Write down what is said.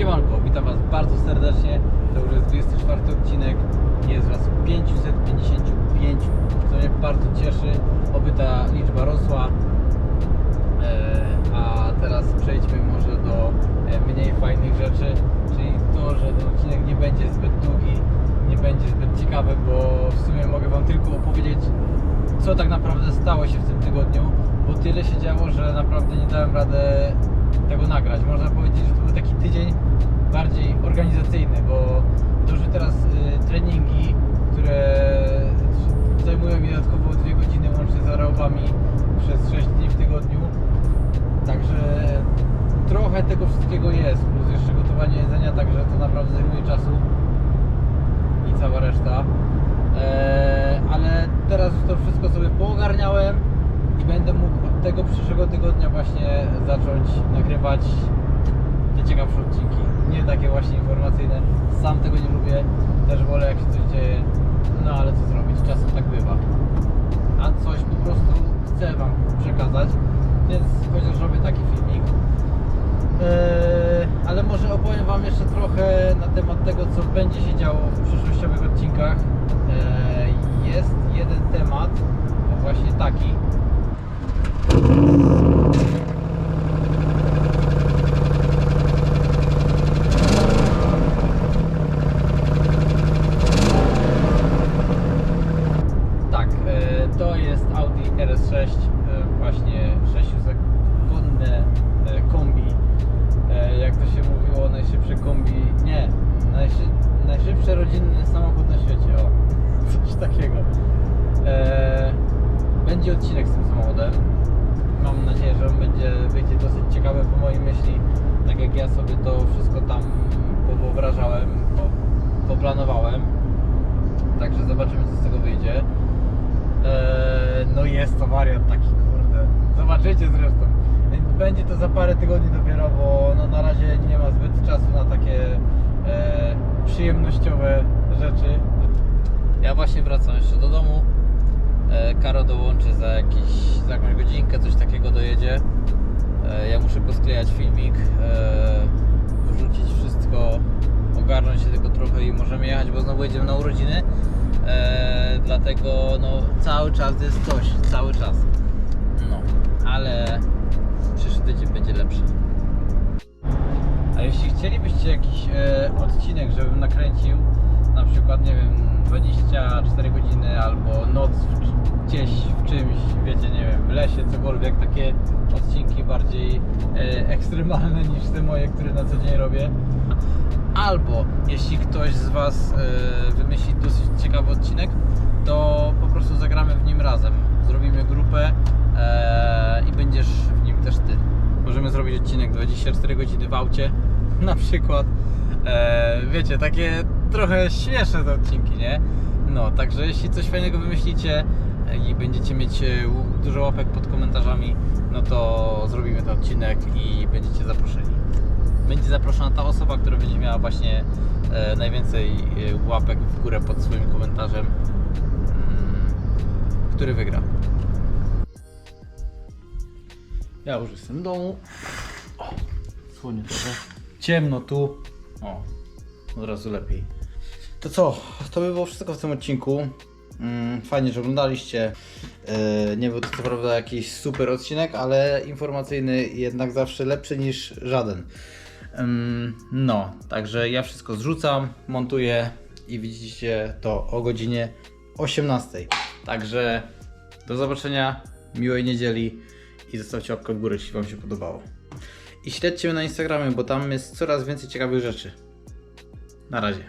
Siemanko, witam Was bardzo serdecznie. To już jest 24 odcinek. Jest Was 555, co mnie bardzo cieszy. Oby ta liczba rosła. E, a teraz przejdźmy może do e, mniej fajnych rzeczy, czyli to, że ten odcinek nie będzie zbyt długi, nie będzie zbyt ciekawy, bo w sumie mogę Wam tylko opowiedzieć, co tak naprawdę stało się w tym tygodniu, bo tyle się działo, że naprawdę nie dałem radę tego nagrać. Można powiedzieć, że to był taki tydzień bardziej organizacyjny, bo duży teraz y, treningi, które zajmują mi dodatkowo dwie godziny łącznie z aerobami przez 6 dni w tygodniu. Także trochę tego wszystkiego jest, plus jeszcze gotowanie jedzenia, także to naprawdę zajmuje czasu i cała reszta. Eee, ale teraz już to wszystko sobie poogarniałem i będę mógł od tego przyszłego tygodnia właśnie zacząć nagrywać te ciekawsze odcinki. Nie takie właśnie informacyjne. Sam tego nie lubię, też wolę jak się coś dzieje. No ale co zrobić, czasem tak bywa. A coś po prostu chcę Wam przekazać, więc chociaż robię taki filmik. Eee, ale może opowiem Wam jeszcze trochę na temat tego, co będzie się działo w przyszłościowych odcinkach. Eee, jest jeden temat, właśnie taki. Tak, e, to jest Audi RS6, e, właśnie 6-sekundę kombi. E, Jak to się mówiło, najszybsze kombi. Nie, najszy, najszybszy rodzinny samochód na świecie. O, coś takiego. E, Będzie odcinek z tym samochodem. Mam nadzieję, że on będzie wyjdzie dosyć ciekawy po mojej myśli. Tak jak ja sobie to wszystko tam powyobrażałem, po, poplanowałem. Także zobaczymy co z tego wyjdzie. Eee, no jest to wariat taki kurde. Zobaczycie zresztą. Będzie to za parę tygodni dopiero, bo no, na razie nie ma zbyt czasu na takie e, przyjemnościowe rzeczy. Ja właśnie wracam jeszcze do domu. E, Karo dołączy za, jakiś, za jakąś godzinkę, coś takiego dojedzie. E, ja muszę posklejać filmik, e, wyrzucić wszystko, ogarnąć się tylko trochę i możemy jechać, bo znowu jedziemy na urodziny. Dlatego no, cały czas jest coś, cały czas. No, ale przyszły tydzień będzie lepszy. A jeśli chcielibyście jakiś odcinek, żebym nakręcił, na przykład, nie wiem, 24 godziny albo noc w, gdzieś w czymś, wiecie, nie wiem, w lesie, cokolwiek, takie odcinki bardziej e, ekstremalne niż te moje, które na co dzień robię. Albo jeśli ktoś z Was e, wymyśli dosyć ciekawy odcinek, to po prostu zagramy w nim razem. Zrobimy grupę e, i będziesz w nim też Ty. Możemy zrobić odcinek 24 godziny w aucie, na przykład. E, wiecie, takie trochę śmieszne te odcinki, nie? No, także jeśli coś fajnego wymyślicie i będziecie mieć e, dużo łapek pod komentarzami, no to zrobimy ten odcinek i będziecie zaproszeni będzie zaproszona ta osoba, która będzie miała właśnie e, najwięcej e, łapek w górę pod swoim komentarzem, mm, który wygra. Ja już jestem w domu. O, słonie trochę. Ciemno tu. O, od razu lepiej. To co? To by było wszystko w tym odcinku. Mm, Fajnie, że oglądaliście. E, Nie był to co prawda jakiś super odcinek, ale informacyjny jednak zawsze lepszy niż żaden. No, także ja wszystko zrzucam, montuję i widzicie to o godzinie 18. Także do zobaczenia, miłej niedzieli i zostawcie łapkę w górę, jeśli Wam się podobało. I śledźcie mnie na Instagramie, bo tam jest coraz więcej ciekawych rzeczy. Na razie.